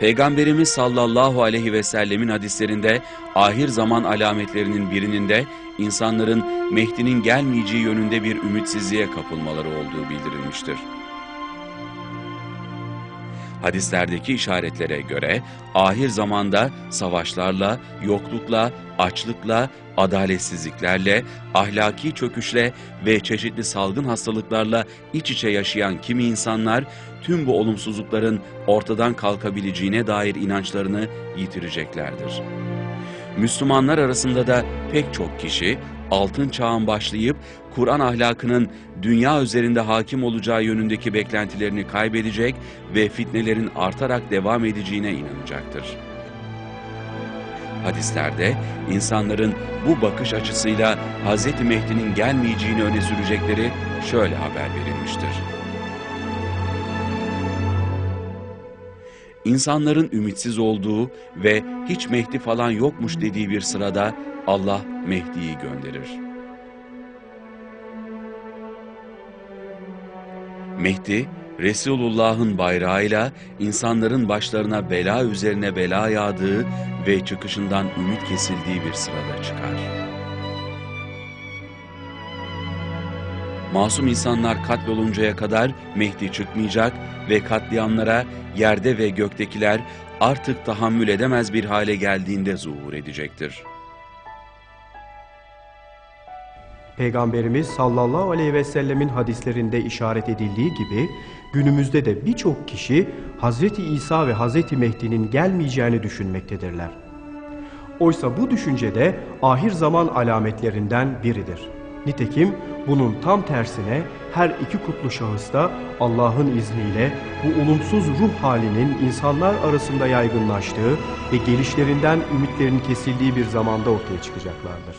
Peygamberimiz sallallahu aleyhi ve sellemin hadislerinde ahir zaman alametlerinin birinin de insanların Mehdi'nin gelmeyeceği yönünde bir ümitsizliğe kapılmaları olduğu bildirilmiştir. Hadislerdeki işaretlere göre ahir zamanda savaşlarla, yoklukla, açlıkla, adaletsizliklerle, ahlaki çöküşle ve çeşitli salgın hastalıklarla iç içe yaşayan kimi insanlar tüm bu olumsuzlukların ortadan kalkabileceğine dair inançlarını yitireceklerdir. Müslümanlar arasında da pek çok kişi altın çağın başlayıp Kur'an ahlakının dünya üzerinde hakim olacağı yönündeki beklentilerini kaybedecek ve fitnelerin artarak devam edeceğine inanacaktır. Hadislerde insanların bu bakış açısıyla Hz. Mehdi'nin gelmeyeceğini öne sürecekleri şöyle haber verilmiştir. İnsanların ümitsiz olduğu ve hiç Mehdi falan yokmuş dediği bir sırada Allah Mehdi'yi gönderir. Mehdi, Resulullah'ın bayrağıyla insanların başlarına bela üzerine bela yağdığı ve çıkışından ümit kesildiği bir sırada çıkar. Masum insanlar katloluncaya kadar Mehdi çıkmayacak ve katliamlara yerde ve göktekiler artık tahammül edemez bir hale geldiğinde zuhur edecektir. Peygamberimiz sallallahu aleyhi ve sellemin hadislerinde işaret edildiği gibi günümüzde de birçok kişi Hazreti İsa ve Hazreti Mehdi'nin gelmeyeceğini düşünmektedirler. Oysa bu düşünce de ahir zaman alametlerinden biridir. Nitekim bunun tam tersine her iki kutlu şahısta Allah'ın izniyle bu olumsuz ruh halinin insanlar arasında yaygınlaştığı ve gelişlerinden ümitlerin kesildiği bir zamanda ortaya çıkacaklardır.